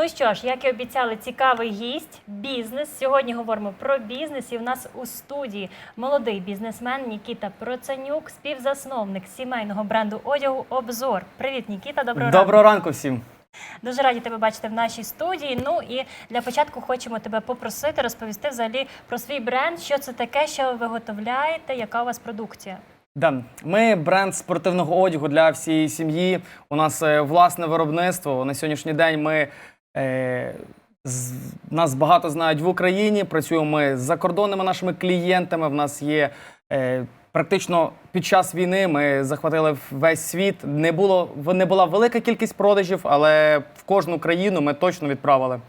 Ну що ж, як і обіцяли, цікавий гість, бізнес. Сьогодні говоримо про бізнес. І в нас у студії молодий бізнесмен Нікіта Проценюк, співзасновник сімейного бренду одягу Обзор. Привіт, Нікіта. Доброго ранку. Доброго ранку всім. Дуже раді тебе бачити в нашій студії. Ну і для початку хочемо тебе попросити розповісти взагалі про свій бренд, що це таке, що ви виготовляєте, яка у вас продукція. Да. Ми бренд спортивного одягу для всієї сім'ї. У нас е, власне виробництво. На сьогоднішній день ми нас багато знають в Україні. Працюємо ми з закордонними нашими клієнтами. В нас є е, практично під час війни. Ми захватили весь світ. Не було не була велика кількість продажів, але в кожну країну ми точно відправили.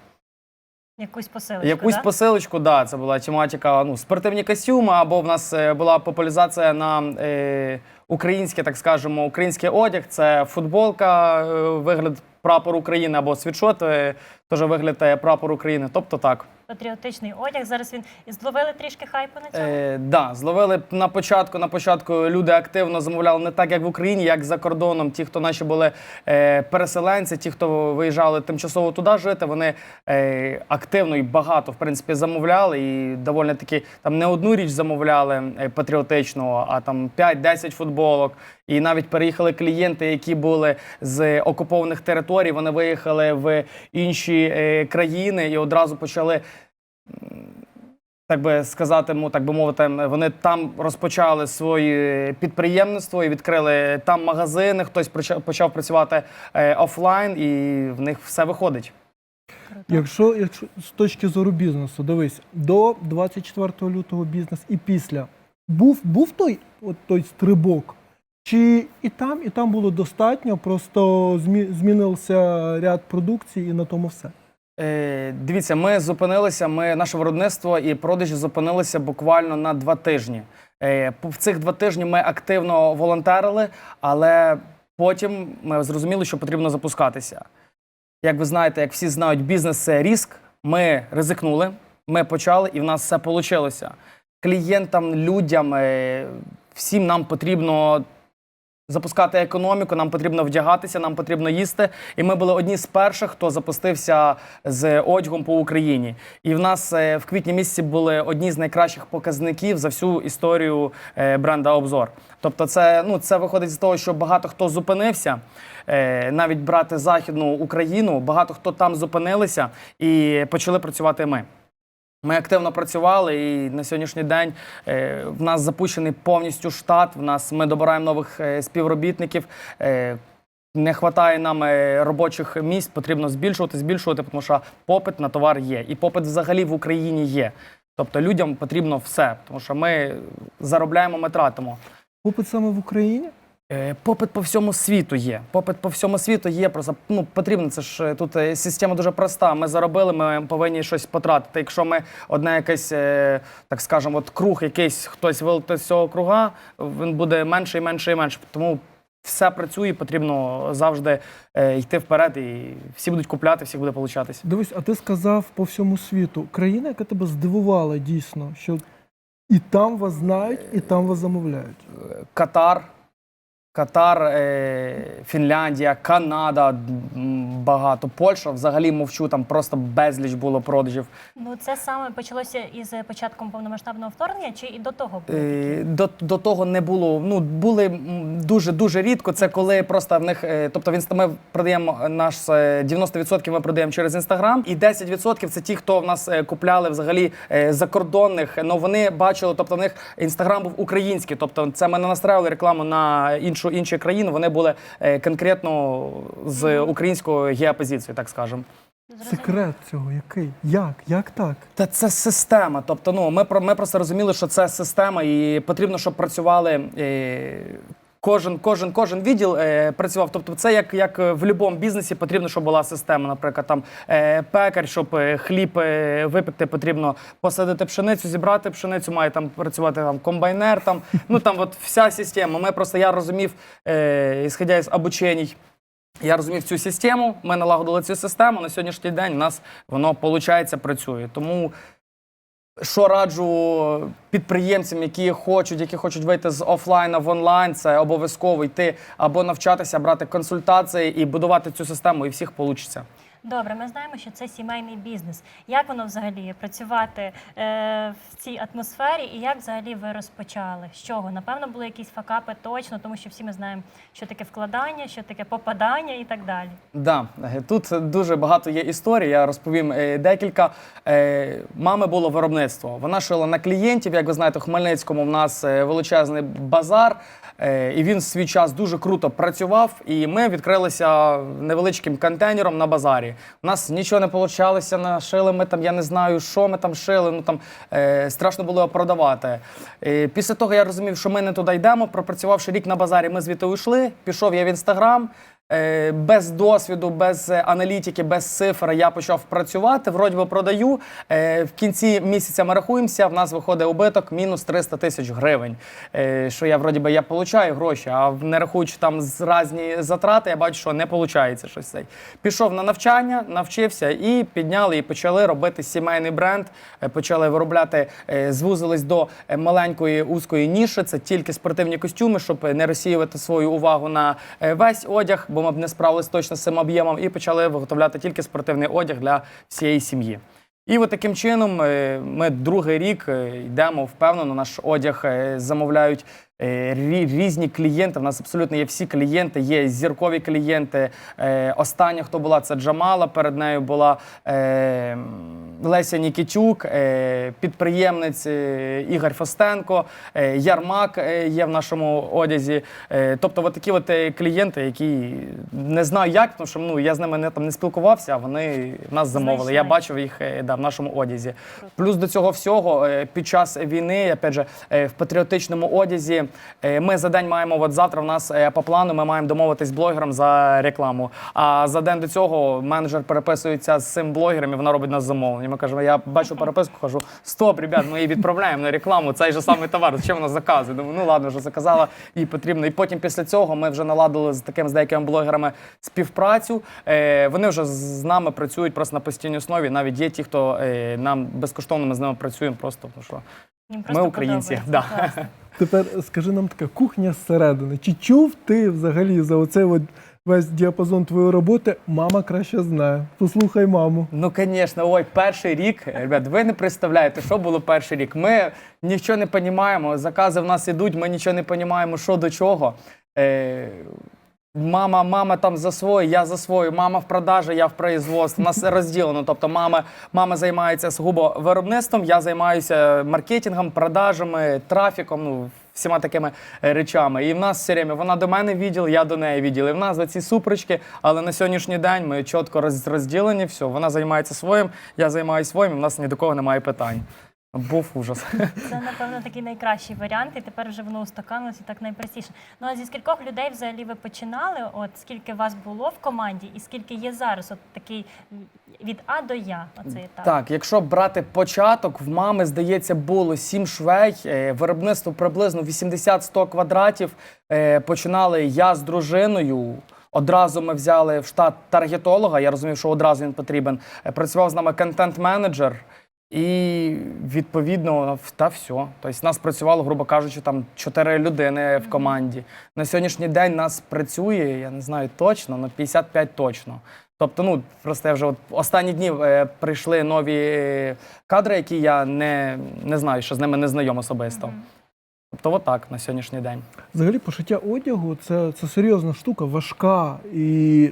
Якусь посилочку, Якусь да? посилочку, да, це була тематика ну, спортивні костюми, або в нас е, була популяризація на е, українське, так скажемо, український одяг. Це футболка, е, вигляд прапор України, або світшот, е, теж вигляд е, прапор України. Тобто так. Патріотичний одяг. Зараз він і зловили трішки хайпу на цьому. Е, да, зловили на початку. На початку люди активно замовляли не так, як в Україні, як за кордоном. Ті, хто наші були е, переселенці, ті, хто виїжджали тимчасово туди жити, вони е, активно і багато в принципі замовляли. І доволі таки там не одну річ замовляли е, патріотичного, а там 5-10 футболок. І навіть переїхали клієнти, які були з окупованих територій. Вони виїхали в інші е, країни і одразу почали так би сказати, так би мовити, вони там розпочали своє підприємництво і відкрили там магазини. Хтось почав- почав працювати е, офлайн, і в них все виходить. Якщо, якщо з точки зору бізнесу, дивись, до 24 лютого бізнес і після був, був той, от той стрибок, чи і там, і там було достатньо, просто змінився ряд продукції і на тому все. Е, дивіться, ми зупинилися. Ми наше виробництво і продажі зупинилися буквально на два тижні. Е, в цих два тижні ми активно волонтерили, але потім ми зрозуміли, що потрібно запускатися. Як ви знаєте, як всі знають, бізнес це риск. Ми ризикнули, ми почали, і в нас все вийшло. Клієнтам, людям, е, всім нам потрібно запускати економіку, нам потрібно вдягатися, нам потрібно їсти. І ми були одні з перших, хто запустився з одягом по Україні. І в нас е, в квітні місяці були одні з найкращих показників за всю історію е, бренда Обзор. Тобто, це ну це виходить з того, що багато хто зупинився. е, Навіть брати західну Україну, багато хто там зупинилися і почали працювати ми. Ми активно працювали, і на сьогоднішній день е, в нас запущений повністю штат. В нас ми добираємо нових е, співробітників. Е, не вистачає нам робочих місць, потрібно збільшувати, збільшувати, тому що попит на товар є. І попит взагалі в Україні є. Тобто людям потрібно все, тому що ми заробляємо, ми тратимо. Попит саме в Україні? Е, Попит по всьому світу є. Попит по всьому світу є. Просто ну потрібно. Це ж е, тут е, система дуже проста. Ми заробили, ми повинні щось потратити. Якщо ми одне якесь, так скажемо, от круг, якийсь хтось вилетить з цього круга, він буде менше і менше і менше. Тому все працює, потрібно завжди йти вперед, і всі будуть купляти, всіх буде получатися. Дивись, а ти сказав по всьому світу. Країна, яка тебе здивувала дійсно, що і там вас знають, і там вас замовляють. Катар. Катар, е, Фінляндія, Канада багато. Польща взагалі мовчу, там просто безліч було продажів. Ну це саме почалося із початком повномасштабного вторгнення, чи і до того? Е, До, до того не було. Ну були дуже дуже рідко. Це коли просто в них, е, тобто в інста ми продаємо наш е, 90% ми продаємо через інстаграм, і 10% це ті, хто в нас купляли взагалі закордонних. Ну вони бачили, тобто в них інстаграм був український. Тобто, це ми не настраювали рекламу на іншу інші країни. Вони були е, конкретно з українською геопозицією, так скажемо. Секрет цього який? Як? Як так? Та це система. Тобто, ну ми про ми просто розуміли, що це система, і потрібно, щоб працювали. Е, Кожен, кожен, кожен відділ е, працював. Тобто, це як, як в будь-якому бізнесі потрібно, щоб була система. Наприклад, там е, пекар, щоб е, хліб е, випекти, потрібно посадити пшеницю, зібрати пшеницю, має там працювати там комбайнер. Там ну там от вся система. Ми просто я розумів, е, ісходя із обучень, я розумів цю систему, ми налагодили цю систему. На сьогоднішній день у нас воно виходить, працює. Тому що раджу підприємцям, які хочуть, які хочуть вийти з офлайна в онлайн, це обов'язково йти або навчатися, брати консультації і будувати цю систему, і всіх вийде. Добре, ми знаємо, що це сімейний бізнес. Як воно взагалі працювати е, в цій атмосфері, і як взагалі ви розпочали? З чого? Напевно, були якісь факапи точно, тому що всі ми знаємо, що таке вкладання, що таке попадання і так далі. Да, е, тут дуже багато є історій. Я розповім е, декілька. Е, Мами було виробництво. Вона шила на клієнтів. Як ви знаєте, в Хмельницькому в нас величезний базар, і він в свій час дуже круто працював. І ми відкрилися невеличким контейнером на базарі. У нас нічого не получалося, нашили ми там, я не знаю, що ми там шили. Ну там е, страшно було продавати. Е, після того я розумів, що ми не туди йдемо. Пропрацювавши рік на базарі, ми звідти уйшли. Пішов я в інстаграм. Е, Без досвіду, без е, аналітики, без цифр я почав працювати. Вроді би продаю. Е, В кінці місяця ми рахуємося. В нас виходить убиток мінус 300 тисяч гривень. Що я вроді би я получаю гроші, а не рахуючи там різні затрати, я бачу, що не виходить щось. цей. Пішов на навчання, навчився і підняли і почали робити сімейний бренд. Почали виробляти, звузились до маленької узкої ніші. Це тільки спортивні костюми, щоб не розсіювати свою увагу на весь одяг, бо ми б не справились точно з цим об'ємом, і почали виготовляти тільки спортивний одяг для всієї сім'ї. І от таким чином е, ми другий рік е, йдемо впевнено. Наш одяг е, замовляють різні клієнти. У нас абсолютно є всі клієнти, є зіркові клієнти. Е, Остання, хто була, це Джамала. Перед нею була е, Леся Нікітюк, е, підприємець е, Ігор Фостенко, е, Ярмак е, є в нашому одязі. Е, Тобто, от такі от е, клієнти, які не знаю як, тому що ну, я з ними не, там, не спілкувався, а вони нас замовили. Я бачив їх е, да, в нашому одязі. Плюс до цього всього е, під час війни, опять же, е, в патріотичному одязі. Е, Ми за день маємо, от завтра в нас е, по плану, ми маємо домовитись з блогером за рекламу. А за день до цього менеджер переписується з цим блогером, і вона робить нас замовлення. Ми кажемо, я бачу переписку, кажу: стоп, ребят, ми її відправляємо на рекламу. Цей же самий товар. Зачем вона заказує? Думаю, ну ладно, вже заказала, їй потрібно. І потім після цього ми вже наладили з таким з деякими блогерами співпрацю. Е, Вони вже з нами працюють просто на постійній основі. Навіть є ті, хто нам безкоштовно ми з ними працюємо, просто тому що Їм просто українці, подобається. да. Тепер скажи нам така кухня зсередини. Чи чув ти взагалі за оцей от весь діапазон твоєї роботи? Мама краще знає. Послухай маму. Ну, звісно, ой, перший рік, ребят, ви не представляєте, що було перший рік. Ми нічого не розуміємо, закази в нас ідуть, ми нічого не розуміємо, що до чого. Е, мама, мама там за своє, я за свою, мама в продажі, я в производстві. У нас розділено. Тобто мама, мама займається сугубо виробництвом, я займаюся маркетингом, продажами, трафіком, ну, всіма такими е, речами. І в нас все время вона до мене відділ, я до неї відділ. І в нас за ці супрички, але на сьогоднішній день ми чітко розділені, все. Вона займається своїм, я займаюся своїм, і в нас ні до кого немає питань. Був ужас. Це, напевно, такий найкращий варіант, і тепер вже воно устаканилось і так найпростіше. Ну а зі скількох людей взагалі ви починали? От скільки вас було в команді, і скільки є зараз? От такий від А до Я. Оцей етап. Так, якщо брати початок, в мами, здається, було сім швей, е, виробництво приблизно 80-100 квадратів. Е, Починали я з дружиною. Одразу ми взяли в штат таргетолога. Я розумів, що одразу він потрібен. Е, Працював з нами контент-менеджер. І відповідно та все. Тобто нас працювало, грубо кажучи, там чотири людини в команді. На сьогоднішній день нас працює, я не знаю точно, але 55 точно. Тобто, ну просто я вже от останні дні е, прийшли нові кадри, які я не, не знаю, що з ними не знайом особисто. Тобто, отак на сьогоднішній день. Взагалі, пошиття одягу це, це серйозна штука, важка. І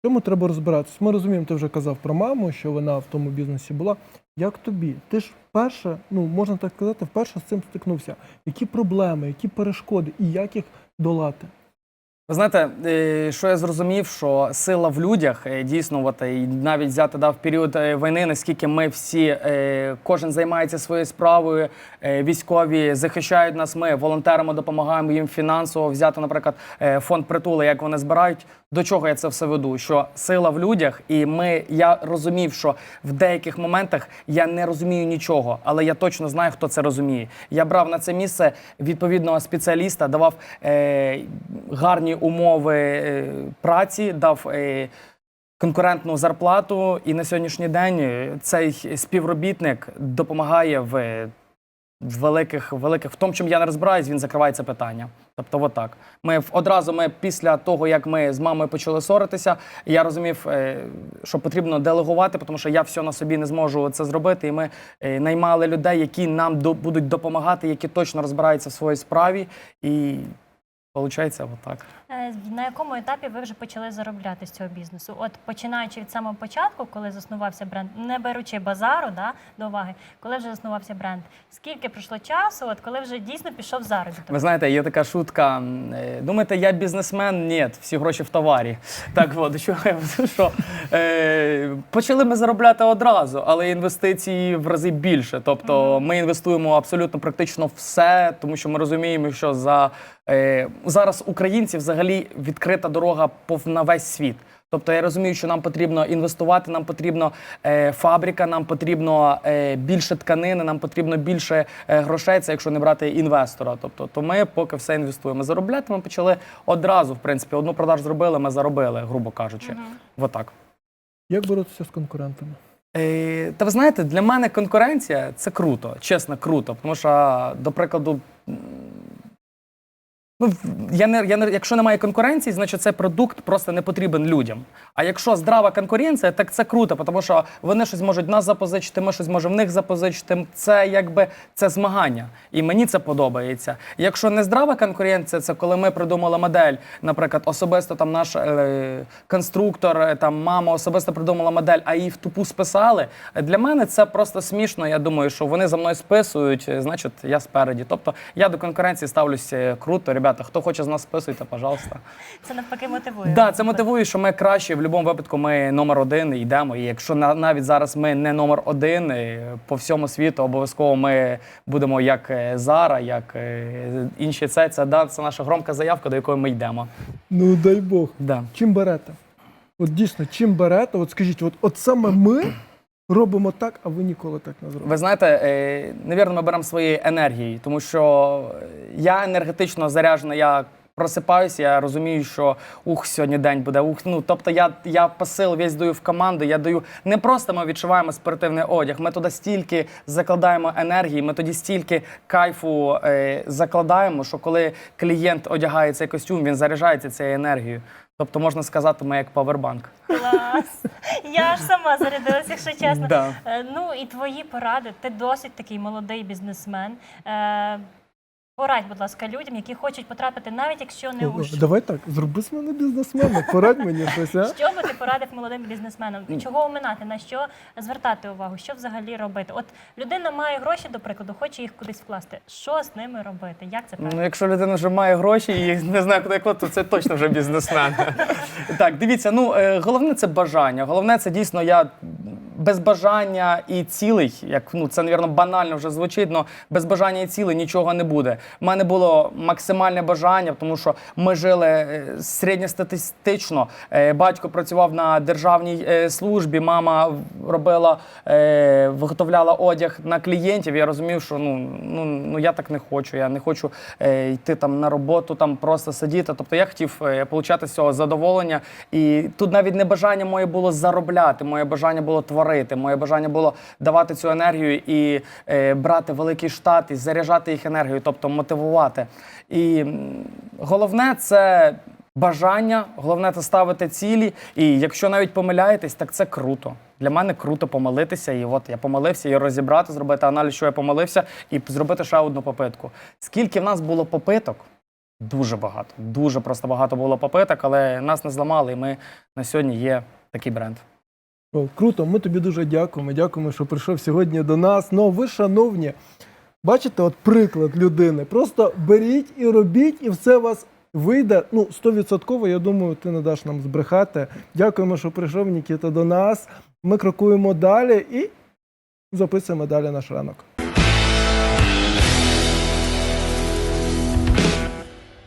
в цьому треба розбиратися. Ми розуміємо, ти вже казав про маму, що вона в тому бізнесі була. Як тобі? Ти ж вперше, ну можна так сказати, вперше з цим стикнувся. Які проблеми, які перешкоди і як їх долати? Ви знаєте, е, що я зрозумів, що сила в людях е, дійсно, от, і навіть взяти да, в період е, війни, наскільки ми всі, е, кожен займається своєю справою, е, військові захищають нас, ми волонтерами допомагаємо їм фінансово взяти, наприклад, е, фонд притули, як вони збирають. До чого я це все веду? Що сила в людях, і ми я розумів, що в деяких моментах я не розумію нічого, але я точно знаю, хто це розуміє. Я брав на це місце відповідного спеціаліста, давав е, гарні умови е, праці, дав. Е, Конкурентну зарплату, і на сьогоднішній день цей співробітник допомагає в великих, великих, в тому, чим я не розбираюсь, він закриває це питання. Тобто, отак. Ми одразу ми після того, як ми з мамою почали ссоритися, я розумів, е, що потрібно делегувати, тому що я все на собі не зможу це зробити. І ми е, наймали людей, які нам будуть допомагати, які точно розбираються в своїй справі. І виходить, отак. Е, На якому етапі ви вже почали заробляти з цього бізнесу? От починаючи від самого початку, коли заснувався бренд, не беручи базару да, до уваги, коли вже заснувався бренд, скільки пройшло часу, от коли вже дійсно пішов заробіток? Ви знаєте, є така шутка. е, Думаєте, я бізнесмен? Ні, всі гроші в товарі. Так от, що, що е, почали ми заробляти одразу, але інвестиції в рази більше. Тобто ми інвестуємо абсолютно практично все, тому що ми розуміємо, що за е, зараз українці взагалі відкрита дорога пов- на весь світ. Тобто я розумію, що нам потрібно інвестувати, нам потрібно е, фабрика, нам потрібно е, більше тканини, нам потрібно більше е, грошей. Це якщо не брати інвестора. Тобто, то ми поки все інвестуємо. Заробляти ми почали одразу. В принципі, одну продаж зробили, ми заробили, грубо кажучи. Отак. Як боротися з конкурентами? Е, та ви знаєте, для мене конкуренція це круто, чесно, круто. Тому що, до прикладу, ну, я не, я не, якщо немає конкуренції, значить цей продукт просто не потрібен людям. А якщо здрава конкуренція, так це круто, тому що вони щось можуть нас запозичити, ми щось можемо в них запозичити. Це якби це змагання. І мені це подобається. Якщо не здрава конкуренція, це коли ми придумали модель, наприклад, особисто там наш е, конструктор, е, там мама особисто придумала модель, а її в тупу списали. Для мене це просто смішно. Я думаю, що вони за мною списують, е, значить, я спереді. Тобто я до конкуренції ставлюся е, круто. Ребята, хто хоче з нас списуйте, пожалуйста. Це навпаки мотивує. Да, це мотивує, що ми краще в будь-якому випадку. Ми номер один йдемо. І якщо навіть зараз ми не номер один е, по всьому світу, обов'язково ми будемо як е, Зара, як е, інші. Це це да, це наша громка заявка, до якої ми йдемо. Ну дай Бог. Да. Чим берете? От дійсно, чим берете? От скажіть, от, от саме ми робимо так, а ви ніколи так не зробите. Ви знаєте, е, навірно, ми беремо своєї енергії, тому що я енергетично заряджений, я просипаюся, я розумію, що ух, сьогодні день буде. Ух, ну тобто я, я посил весь даю в команду. Я даю не просто ми відчуваємо спортивний одяг. Ми туди стільки закладаємо енергії, ми тоді стільки кайфу е, закладаємо, що коли клієнт одягає цей костюм, він заряджається цією енергією. Тобто можна сказати, ми як павербанк. Клас. Я ж сама зарядилася, якщо чесно. Да. Е, Ну і твої поради. Ти досить такий молодий бізнесмен. Е, Порадь, будь ласка, людям, які хочуть потрапити, навіть якщо не у що. Давай так, зроби з мене бізнесмена, порадь мені щось, а? Що би ти порадив молодим бізнесменам? Чого оминати? На що звертати увагу? Що взагалі робити? От людина має гроші, до прикладу, хоче їх кудись вкласти. Що з ними робити? Як це правильно? Ну, якщо людина вже має гроші і не знає, куди класти, то це точно вже бізнесмен. так, дивіться, ну е, головне це бажання. Головне це дійсно я без бажання і цілей, як ну це, навірно, банально вже звучить, але без бажання і цілей нічого не буде. У мене було максимальне бажання, тому що ми жили е, середньостатистично. Е, Батько працював на державній е, службі, мама робила, виготовляла одяг на клієнтів. Я розумів, що ну, ну, ну я так не хочу. Я не хочу йти там на роботу, там просто сидіти. Тобто я хотів отримати з цього задоволення. І тут навіть не бажання моє було заробляти, моє бажання було творити, моє бажання було давати цю енергію і е, брати великий штат і заряджати їх енергією, тобто мотивувати. І головне це. Бажання, головне це ставити цілі. І якщо навіть помиляєтесь, так це круто. Для мене круто помилитися. І от я помилився і розібрати, зробити аналіз, що я помилився, і зробити ще одну попитку. Скільки в нас було попиток? Дуже багато. Дуже просто багато було попиток, але нас не зламали, і ми на сьогодні є такий бренд. Круто, ми тобі дуже дякуємо. Дякуємо, що прийшов сьогодні до нас. Ну, ви, шановні, бачите, от приклад людини. Просто беріть і робіть, і все у вас вийде. Ну, стовідсотково, я думаю, ти не даш нам збрехати. Дякуємо, що прийшов Нікіта до нас. Ми крокуємо далі і записуємо далі наш ранок.